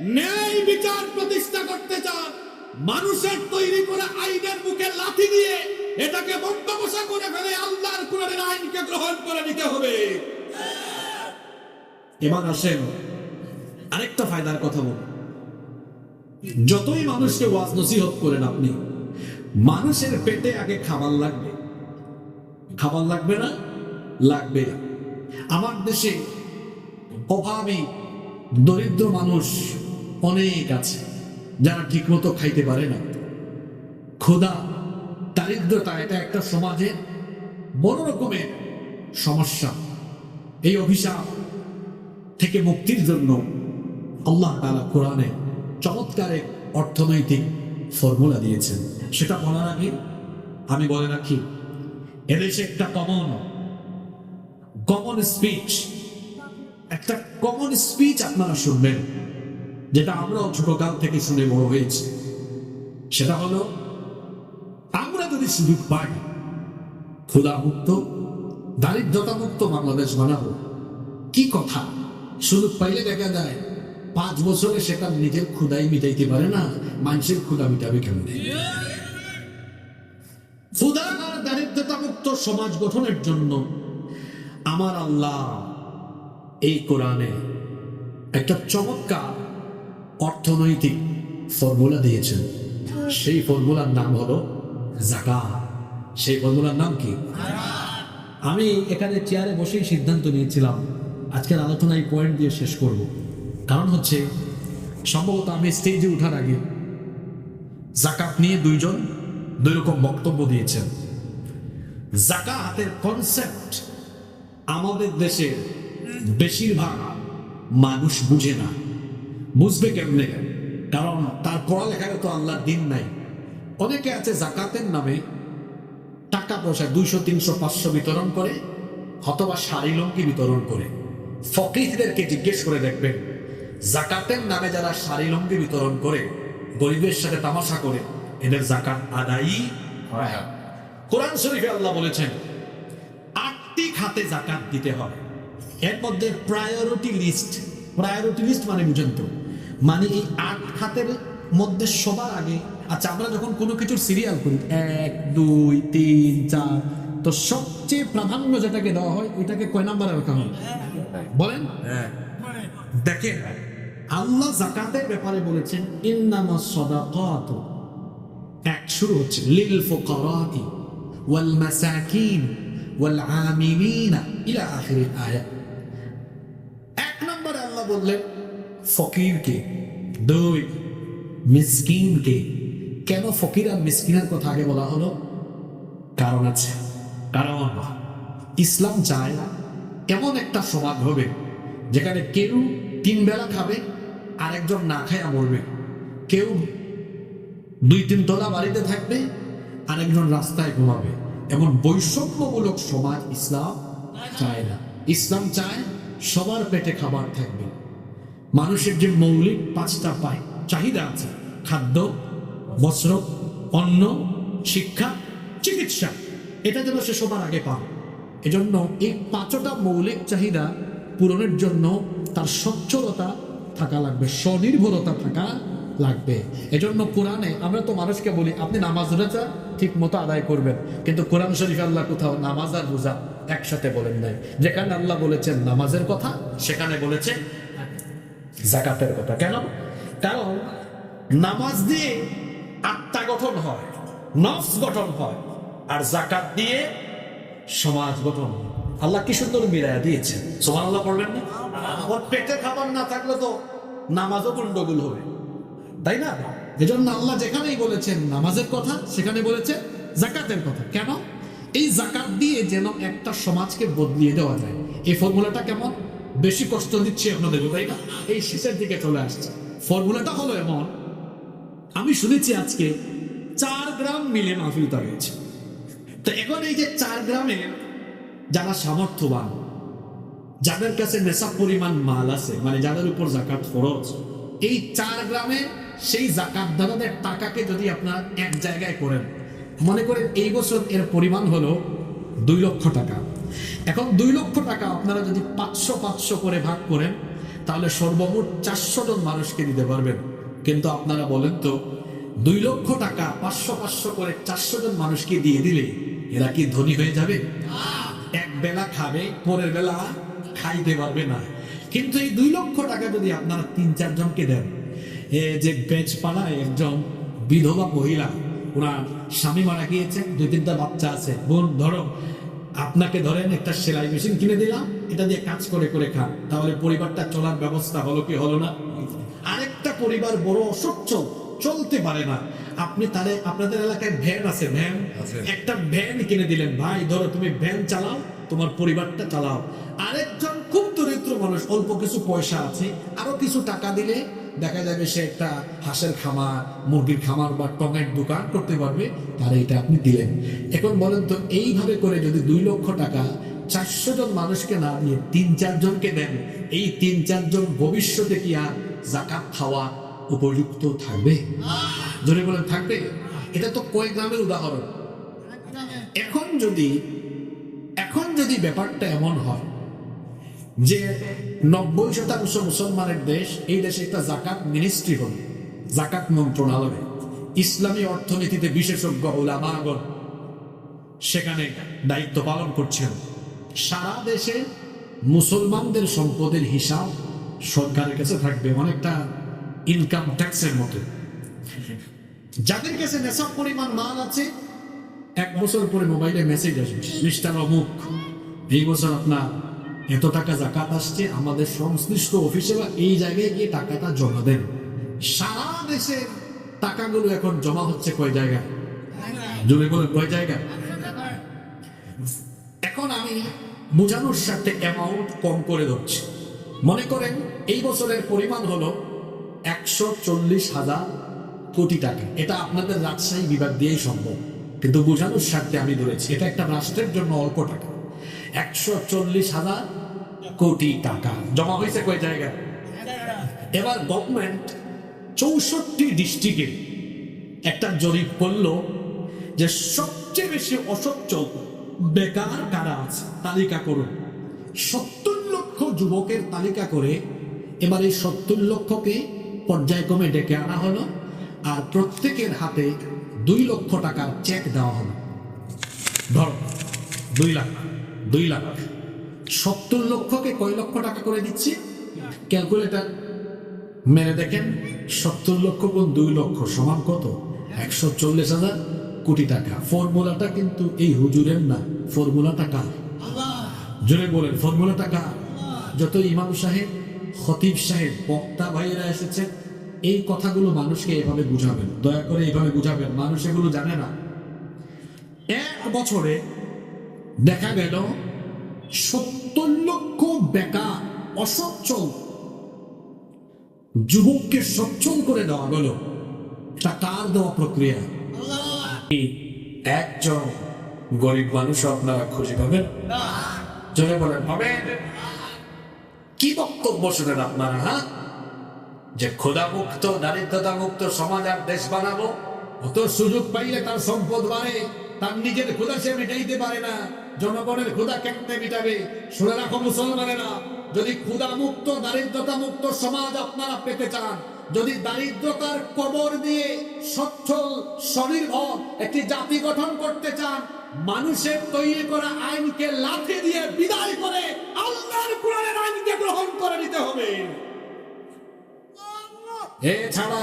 ন্যায় বিচার প্রতিষ্ঠা করতে চান। মানুষের তৈরি করে আইনের মুখে লাথি দিয়ে এটাকে বক্তবসা করে ফেলে আল্লাহর কোরআনের আইনকে গ্রহণ করে নিতে হবে। এবার আসেন আরেকটা ফায়দার কথা বল। যতই মানুষকে ওয়াজ নসিহত করেন আপনি, মানুষের পেটে আগে খাবার লাগবে। খাবার লাগবে না? লাগবে আমার দেশে অভাবী দরিদ্র মানুষ অনেক আছে, যারা ঠিকমতো খাইতে পারে না। ক্ষুধা দারিদ্রতা, এটা একটা সমাজের বড় রকমের সমস্যা। এই অভিশাপ থেকে মুক্তির জন্য আল্লাহ তাআলা কোরআনে চমৎকার এক অর্থনৈতিক ফর্মুলা দিয়েছেন। সেটা বলার আগে আমি বলে রাখি, এদেশে একটা কমন কমন স্পিচ একটা কমন স্পিচ আপনারা শুনবেন, যেটা আমরাও ছোটকাল থেকে শুনে বড় হয়েছি। সেটা হলো, আমরা যদি সুযোগ পাই ক্ষুধা মুক্ত দারিদ্রতা মুক্ত বাংলাদেশ বানাবো, কি কথা? সুযোগ পাইলে দেখা যায়, পাঁচ বছরে সেটা নিজের ক্ষুদাই মিটাইতে পারে না, মানুষের ক্ষুদা মিটাবে কেমন? ক্ষুদা আর দারিদ্রতা মুক্ত সমাজ গঠনের জন্য আমার আল্লাহ এই কোরআনে একটা চমৎকার অর্থনৈতিক ফর্মুলা দিয়েছেন। সেই ফর্মুলার নাম হলো জাকা সেই ফর্মুলার নাম কি? আমি এখানে চেয়ারে বসেই সিদ্ধান্ত নিয়েছিলাম, আজকের আলোচনায় পয়েন্ট দিয়ে শেষ করব। কারণ হচ্ছে, সম্ভবত আমি স্টেজে ওঠার আগে জাকাত নিয়ে দুইজন দুই রকম বক্তব্য দিয়েছেন। জাকাতের কনসেপ্ট আমাদের দেশের বেশিরভাগ মানুষ বুঝে না। বুঝবে কেমনে? কারণ তার পড়ালেখায় তো আল্লাহর দিন নাই। অনেকে আছে জাকাতের নামে টাকা পয়সা দুইশো, তিনশো, পাঁচশো বিতরণ করে, অথবা শাড়ি লঙ্কি বিতরণ করে। ফকিরদেরকে জিজ্ঞেস করে দেখবেন জাকাতের নামে যারা শাড়ি লঙ্কি বিতরণ করে, গরিবের সাথে তামাশা করে, এদের জাকাত আদায়ই হয়। কোরআন শরীফে আল্লাহ বলেছেন, আটটি খাতে জাকাত দিতে হবে। এর মধ্যে প্রায়োরিটি লিস্ট প্রায়োরিটি লিস্ট মানে বুঝেন তো। মানে এই আট খাতের মধ্যে সবার আগে আচ্ছা আমরা যখন কোনো কিছুর সিরিয়াল করি এক দুই তিন চার তো সবচেয়ে প্রাধান্য যেটাকে দেওয়া হয় ওইটাকে কয় নাম্বারে রাখা হয়? বলেন। দেখেন। আল্লাহ জাকাতের ব্যাপারে বলেছেন ইন্নামা সাদাকাত। এক শুরু হচ্ছে লিল ফুকারাতি ওয়াল মাসাকিন ওয়াল আমিলিনা ইলা আখিরিল আয়াত আল্লাহ বললেন, ফকিরকে, দুই, মিসকিনকে। কেন ফকির আর মিসকিনের কথা আগে বলা হলো? কারণ আছে, কারণ ইসলাম চায় না এমন একটা সমাজ হবে যেখানে কেউ তিন বেলা খাবে আর একজন না খায়া মরবে। কেউ দুই তিন তলা বাড়িতে থাকবে, আরেকজন রাস্তায় ঘুমাবে। এমন বৈষম্যমূলক সমাজ ইসলাম চায় না। ইসলাম চায় সবার পেটে খাবার থাকবে। মানুষের যে মৌলিক পাঁচটা পায়, চাহিদা আছে। খাদ্য, বস্ত্র অন্ন শিক্ষা, চিকিৎসা। এটা যেন সে সবার আগে পায়। এজন্য এই পাঁচটা মৌলিক চাহিদা পূরণের জন্য তার সচ্ছলতা থাকা লাগবে, স্বনির্ভরতা থাকা লাগবে। এজন্য কোরআনে আমরা তো মানুষকে বলি, আপনি নামাজ রোজা ঠিক মতো আদায় করবেন। কিন্তু কোরআন শরীফ আল্লাহ কোথাও নামাজ আর রোজা একসাথে বলেন নাই। যেখানে আল্লাহ বলেছেন নামাজের কথা সেখানে বলেছেন জাকাতের কথা। কেন? কারণ নামাজ দিয়ে আত্মা গঠন হয় নফস গঠন হয় আর জাকাত দিয়ে সমাজ গঠন হয়। আল্লাহ কি সুন্দর মিলায়া দিয়েছেন। সোমান আল্লাহ পড়বেন না? ওর পেটে খাবার না থাকলে তো নামাজও গন্ডগোল হবে। তাই না? এজন্য আল্লাহ যেখানেই বলেছেন নামাজের কথা সেখানে বলেছে জাকাতের কথা। কেন? এই জাকাত দিয়ে যেন একটা সমাজকে বদলিয়ে দেওয়া যায়। এই ফর্মুলাটা কেমন? বেশি কষ্ট দিচ্ছে আপনাদের তাই না? এই শেষের দিকে চলে আসছে। ফর্মুলাটা হলো এমন, আমি শুনেছি আজকে চার গ্রাম মিলে মাহফিলটা হয়েছে। তো এখন এই যে চার গ্রামের যারা সামর্থ্যবান, যাদের কাছে নেশা পরিমাণ মাল আছে মানে যাদের উপর জাকাত খরচ এই চার গ্রামে সেই জাকাত দাদাদের টাকাকে যদি আপনার এক জায়গায় করেন মনে করেন এই বছর এর পরিমাণ হলো দুই লক্ষ টাকা। এখন দুই লক্ষ টাকা আপনারা যদি পাঁচশো পাঁচশো করে ভাগ করেন, তাহলে সর্বমোট চারশো জন মানুষকে দিতে পারবেন। কিন্তু আপনারা বলেন তো, দুই লক্ষ টাকা পাঁচশো পাঁচশো করে চারশো জন মানুষকে দিয়ে দিলে এরা কি ধনী হয়ে যাবে? এক বেলা খাবে, পরের বেলা খাইতে পারবে না। কিন্তু এই দুই লক্ষ টাকা যদি আপনারা তিন চারজনকে দেন, এ যে বেচ পাড়ায় একজন বিধবা মহিলা ওনার স্বামী মারা গিয়েছেন দুই তিনটা বাচ্চা আছে। বোন ধরো আপনাকে ধরেন একটা সেলাই মেশিন কিনে দিলাম এটা দিয়ে কাজ করে করে খান। তাহলে পরিবারটা চলার ব্যবস্থা হলো কি হলো না? আরেকটা পরিবার বড় অসচ্ছল চলতে পারে না। আপনি তারে আপনাদের এলাকায় ভ্যান আছে ভ্যান। আছে। একটা ভ্যান কিনে দিলেন ভাই ধরো তুমি ভ্যান চালাও তোমার পরিবারটা চালাও। আরেকজন খুব দরিদ্র মানুষ অল্প কিছু পয়সা আছে আরও কিছু টাকা দিলে দেখা যাবে সে একটা হাঁসের খামার মুরগির খামার বা টঙের দোকান করতে পারবে তার এটা আপনি দিলেন। এখন বলেন তো এইভাবে করে যদি দুই লক্ষ টাকা চারশো জন মানুষকে না দিয়ে তিন চারজনকে দেন এই তিন চারজন ভবিষ্যতে কি আর জাকাত খাওয়া উপযুক্ত থাকবে? জোরে বলেন থাকবে? এটা তো কয়েক গ্রামের উদাহরণ। এখন যদি এখন যদি ব্যাপারটা এমন হয় যে নব্বই শতাংশ মুসলমানের দেশ এই দেশে একটা জাকাত মিনিস্ট্রি হল জাকাত মন্ত্রণালয়। ইসলামী অর্থনীতিতে বিশেষজ্ঞ ওলামাগণ সেখানে দায়িত্ব পালন করছেন। সারা দেশে মুসলমানদের সম্পদের হিসাব সরকারের কাছে থাকবে অনেকটা ইনকাম ট্যাক্সের মতো। যাদের কাছে নেশাব পরিমাণ মাল আছে, এক বছর পরে মোবাইলে মেসেজ আসবে মিস্টার অমুক, এই বছর আপনার এত টাকা জাকাত আসছে, আমাদের সংশ্লিষ্ট অফিসে বা এই জায়গায় গিয়ে টাকাটা জমা দেন। সারা দেশের টাকাগুলো এখন জমা হচ্ছে কয় জায়গায়? জমে বলে কয় জায়গায়? এখন আমি বোঝানোর স্বার্থে অ্যামাউন্ট কম করে ধরছি। মনে করেন এই বছরের পরিমাণ হলো একশো চল্লিশ হাজার কোটি টাকা। এটা আপনাদের রাজশাহী বিভাগ দিয়েই সম্ভব। কিন্তু বোঝানোর স্বার্থে আমি ধরেছি, এটা একটা রাষ্ট্রের জন্য অল্প টাকা। একশো চল্লিশ হাজার কোটি টাকা। জমা হয়েছে কয় জায়গায়? এবার গভর্নমেন্ট চৌষট্টি ডিস্ট্রিক্টে একটা জরিপ করল যে সবচেয়ে বেশি অসচ্ছল বেকার কারা আছে, তালিকা করুন। সত্তর লক্ষ যুবকের তালিকা করে এবার এই সত্তর লক্ষকে পর্যায়ক্রমে ডেকে আনা হলো আর প্রত্যেকের হাতে দুই লক্ষ টাকার চেক দেওয়া হলো। ধরো, দুই লাখ দুই লাখ। সত্তর লক্ষকে কয় লক্ষ টাকা করে দিচ্ছি? ক্যালকুলেটার। মেরে দেখেন, সত্তর লক্ষ গুণ দুই লক্ষ সমান কত? একশো চল্লিশ হাজার কোটি টাকা। ফর্মুলাটা কিন্তু এই হুজুরের না, ফর্মুলাটা কার? জোরে বলেন, ফর্মুলাটা কার? যত ইমাম সাহেব, খতিব সাহেব, বক্তা ভাইয়েরা এসেছেন, এই কথাগুলো মানুষকে এভাবে বুঝাবেন। দয়া করে এইভাবে বুঝাবেন। মানুষ এগুলো জানে না। এক বছরে দেখা গেল সত্তর লক্ষ বেকার অসচ্ছল। যুবককে সচ্ছল করে দেওয়া গেল। তা কার দেওয়া প্রক্রিয়া? একজন গরিব মানুষ আপনারা খুঁজে পাবেন। জনে বলেন পাবেন? কি বক্তব্য শুনেন আপনারা হ্যাঁ? যে ক্ষুদা মুক্ত দারিদ্রতা মুক্ত সমাজ আর দেশ বানাবো অত সুযোগ পাইলে তার সম্পদ বাড়ে তার নিজের ক্ষুদা সে মেটাইতে পারে না। জনগণের ক্ষুদা কেমনে মিটাবে। শুনে রাখো মুসলমানেরা, যদি ক্ষুদা মুক্ত দারিদ্রতা মুক্ত সমাজ আপনারা পেতে চান, যদি দারিদ্রতার কবর দিয়ে সচ্ছল, স্বনির্ভর একটি জাতি গঠন করতে চান, মানুষের তৈরি করা আইনকে লাথি দিয়ে বিদায় করে আল্লাহর কোরআনের আইনকে গ্রহণ করে নিতে হবে। এছাড়া,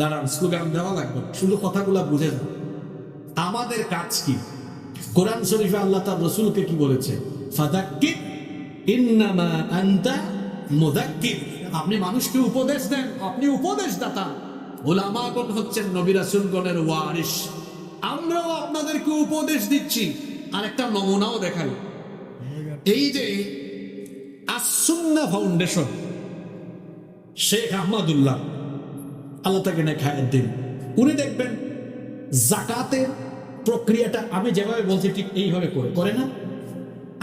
দাঁড়ান, স্লোগান দেওয়া লাগবে, শুধু কথাগুলো বুঝে যান আমাদের কাজ কি? কোরআন শরীফে আল্লাহ তার রসুলকে কি বলেছে? ফাদাক্কির, ইন্নামা আপনি মানুষকে উপদেশ দেন, আপনি উপদেশদাতা। ওলামাগণ হচ্ছেন নবী রাসূলগণের ওয়ারিস আমরাও আপনাদেরকে উপদেশ দিচ্ছি। আর একটা নমুনাও দেখাই। এই যে আসুন্না ফাউন্ডেশন, শেখ আহমদুল্লাহ, আল্লাহ তাকে খায়ের দিন। উনি দেখবেন জাকাতের প্রক্রিয়াটা আমি যেভাবে বলছি ঠিক এইভাবে করে করে না।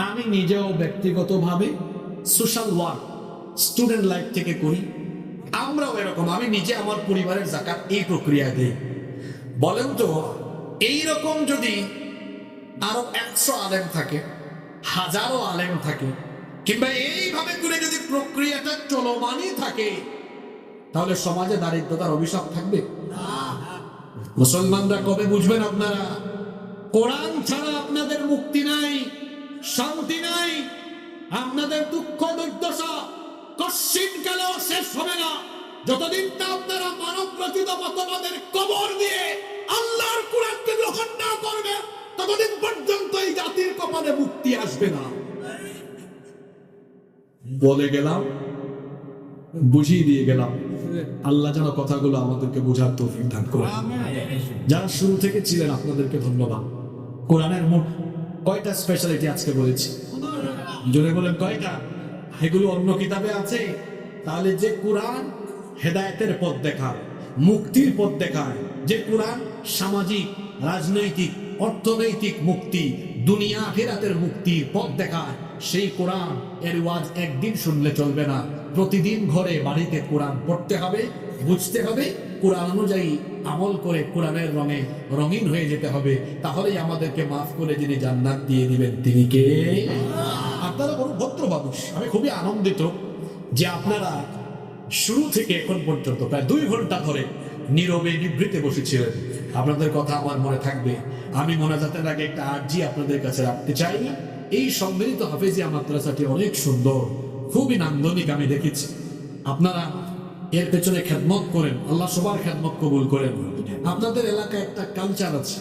আমি নিজেও ব্যক্তিগতভাবে সোশ্যাল ওয়ার্ক স্টুডেন্ট লাইফ থেকে করি। আমরাও এরকম, আমি নিজে আমার পরিবারের জাকাত এই প্রক্রিয়া দিই। বলেন তো এই রকম যদি আরও একশো আলেম থাকে, হাজারো আলেম থাকে, কিংবা এইভাবে করে যদি প্রক্রিয়াটা চলমানই থাকে, তাহলে সমাজে দারিদ্রতার অভিশাপ থাকবে? মুসলমানরা কবে বুঝবেন আপনারা? কোরআন ছাড়া আপনাদের মুক্তি নাই শান্তি নাই আপনাদের দুঃখ দুর্দশা কশ্চিন কালেও শেষ হবে না। যতদিন তা আপনারা মানব রচিত মতবাদের কবর দিয়ে আল্লাহর কোরআনকে গ্রহণ না করবে ততদিন পর্যন্ত এই জাতির কপালে মুক্তি আসবে না। বলে গেলাম বুঝিয়ে দিয়ে গেলাম আল্লাহ যেন কথাগুলো আমাদেরকে বোঝার তৌফিক দান করে যারা শুরু থেকে ছিলেন আপনাদেরকে ধন্যবাদ। কোরআনের মোট কয়টা স্পেশালিটি আজকে বলেছি? জোরে বলেন, কয়টা? এগুলো অন্য কিতাবে আছে? তাহলে যে কোরআন হেদায়েতের পথ দেখায়, মুক্তির পথ দেখায়, যে কোরআন সামাজিক, রাজনৈতিক, অর্থনৈতিক মুক্তি, দুনিয়া ফেরাতের মুক্তির পথ দেখায়, সেই কোরআন এর ওয়াজ একদিন শুনলে চলবে না। প্রতিদিন ঘরে বাড়িতে কোরআন পড়তে হবে, বুঝতে হবে, কোরআন অনুযায়ী আমল করে কোরআনের রঙে রঙিন হয়ে যেতে হবে। তাহলেই আমাদেরকে মাফ করে যিনি জান্নাত দিয়ে দিবেন, তিনি কে? আপনারা বড় ভদ্র মানুষ। আমি খুবই আনন্দিত যে আপনারা শুরু থেকে এখন পর্যন্ত প্রায় দুই ঘণ্টা ধরে নীরবে নিভৃতে বসেছিলেন। আপনাদের কথা আমার মনে থাকবে। আমি মোনাজাতের আগে একটা আর্জি আপনাদের কাছে রাখতে চাই। এই সম্মিলিত হাফেজিয়া মাদ্রাসাটি অনেক সুন্দর। খুবই নান্দনিক আমি দেখেছি। আপনারা এর পেছনে খেদমত করেন, আল্লাহ সবার খেদমত কবুল করেন। আপনাদের এলাকায় একটা কালচার আছে,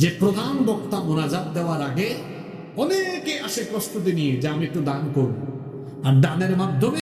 যে প্রধান বক্তা মোনাজাত দেওয়ার আগে অনেকে আসে প্রস্তুতি নিয়ে যে আমি একটু দান করব। আর দানের মাধ্যমে